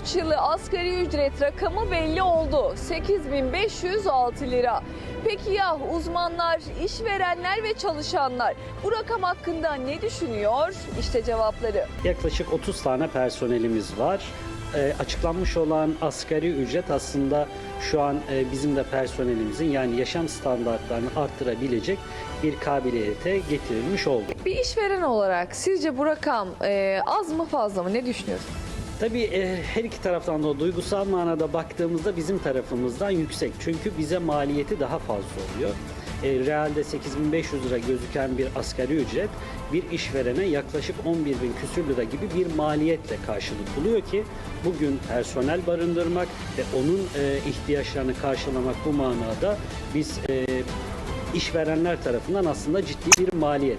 2023 yılı asgari ücret rakamı belli oldu. 8506 lira. Peki ya uzmanlar, işverenler ve çalışanlar bu rakam hakkında ne düşünüyor? İşte cevapları. Yaklaşık 30 tane personelimiz var. Ee, açıklanmış olan asgari ücret aslında şu an e, bizim de personelimizin yani yaşam standartlarını arttırabilecek bir kabiliyete getirilmiş oldu. Bir işveren olarak sizce bu rakam e, az mı fazla mı ne düşünüyorsunuz? Tabii e, her iki taraftan da duygusal manada baktığımızda bizim tarafımızdan yüksek. Çünkü bize maliyeti daha fazla oluyor. E, realde 8500 lira gözüken bir asgari ücret bir işverene yaklaşık 11 bin küsür lira gibi bir maliyetle karşılık buluyor ki bugün personel barındırmak ve onun e, ihtiyaçlarını karşılamak bu manada biz e, işverenler tarafından aslında ciddi bir maliyet.